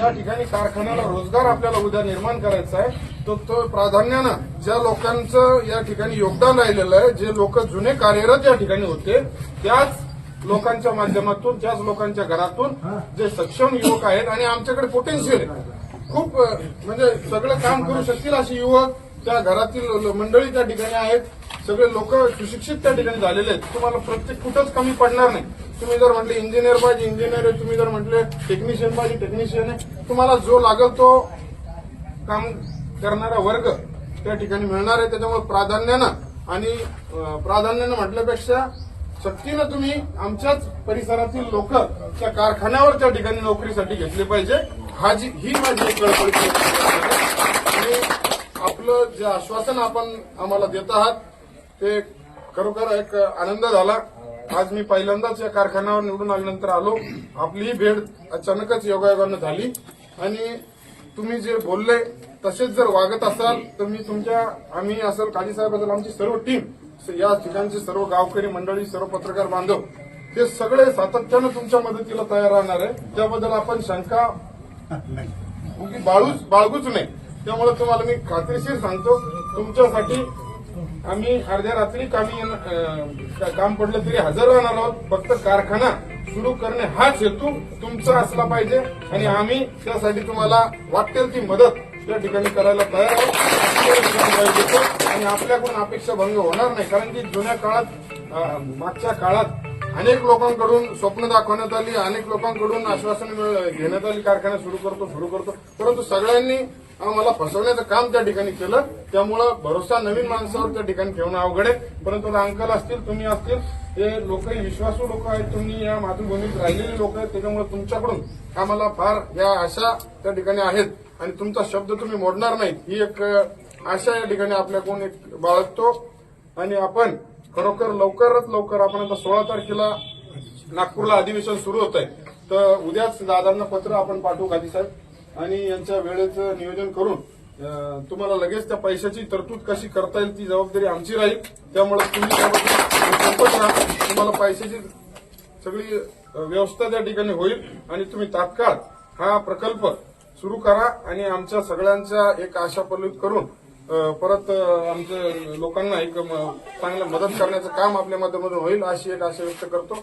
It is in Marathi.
ज्या ठिकाणी कारखान्याला रोजगार आपल्याला उद्या निर्माण करायचा आहे तो तो प्राधान्यानं ज्या लोकांचं या ठिकाणी योगदान राहिलेलं आहे जे लोक जुने कार्यरत या ठिकाणी होते त्याच लोकांच्या माध्यमातून त्याच लोकांच्या घरातून जे सक्षम युवक आहेत आणि आमच्याकडे पोटेन्शियल आहे. खूप म्हणजे सगळं काम करू शकतील असे युवक त्या घरातील मंडळी त्या ठिकाणी आहेत. सगळे लोक सुशिक्षित त्या ठिकाणी झालेले आहेत. तुम्हाला प्रत्येक कुठंच कमी पडणार नाही. तुम्ही जर म्हटले इंजिनियर पाहिजे इंजिनियर आहे. तुम्ही जर म्हटले टेक्निशियन पाहिजे टेक्निशियन आहे. तुम्हाला जो लागेल तो काम करणारा वर्ग त्या ठिकाणी मिळणार आहे. त्याच्यामुळे प्राधान्यानं आणि प्राधान्यानं म्हटल्यापेक्षा सक्तीनं तुम्ही आमच्याच परिसरातील लोक त्या कारखान्यावर त्या ठिकाणी नोकरीसाठी घेतले पाहिजे. हा जी ही माझी एक कळकळीची आणि आपलं जे आश्वासन आपण आम्हाला देत आहात ते खरोखर एक आनंद झाला. आज मी पहिल्यांदाच या कारखान्यावर निवडून आल्यानंतर आलो. आपली ही भेट अचानकच योगायोगानं झाली. आणि तुम्ही जे बोलले तसेच जर वागत असाल तर मी तुमच्या आम्ही असेल काजी साहेब आमची सर्व टीम या ठिकाणचे सर्व गावकरी मंडळी सर्व पत्रकार बांधव हे सगळे सातत्यानं तुमच्या मदतीला तयार राहणार आहे. त्याबद्दल आपण शंका बाळूच बाळगूच नाही त्यामुळे तुम्हाला मी खात्रीशीर सांगतो. तुमच्यासाठी आम्ही अर्ध्या रात्री कामी काम पडलं तरी हजर राहणार आहोत. फक्त कारखाना सुरू करणे हाच हेतू तुमचा असला पाहिजे आणि आम्ही त्यासाठी तुम्हाला वाटेल ती मदत त्या ठिकाणी करायला तयार आहोत. आणि आपल्याकडून अपेक्षा भंग होणार नाही कारण की जुन्या काळात मागच्या काळात अनेक लोकांकडून स्वप्न दाखवण्यात आली अनेक लोकांकडून आश्वासन मिळ- घेण्यात आली कारखाना सुरू करतो सुरू करतो. परंतु सगळ्यांनी आम्हाला फसवण्याचं काम त्या ठिकाणी केलं. त्यामुळं भरोसा नवीन माणसावर त्या ठिकाणी ठेवणं अवघड आहे. परंतु अंकल असतील तुम्ही असतील हे लोक विश्वासू लोक आहेत. तुम्ही या मातृभूमीत राहिलेली लोक आहेत. त्याच्यामुळे तुमच्याकडून आम्हाला फार या आशा त्या ठिकाणी आहेत. आणि तुमचा शब्द तुम्ही मोडणार नाहीत. ही एक आशा या ठिकाणी आपल्याकडून एक बाळगतो. आणि आपण खरोखर लवकरात लवकर आपण आता सोळा तारखेला नागपूरला अधिवेशन सुरू होत आहे. तर उद्याच दादांना पत्र आपण पाठवू गादी साहेब. आणि यांच्या वेळेचं नियोजन करून तुम्हाला लगेच त्या पैशाची तरतूद कशी करता येईल ती जबाबदारी आमची राहील. त्यामुळे तुम्ही तुम्हाला पैशाची सगळी व्यवस्था त्या ठिकाणी होईल. आणि तुम्ही तात्काळ हा प्रकल्प सुरू करा. आणि आमच्या सगळ्यांच्या एक आशा पल्लित करून परत आमचं लोकांना एक चांगलं मदत करण्याचं काम आपल्या माध्यमातून होईल अशी एक आशा व्यक्त करतो.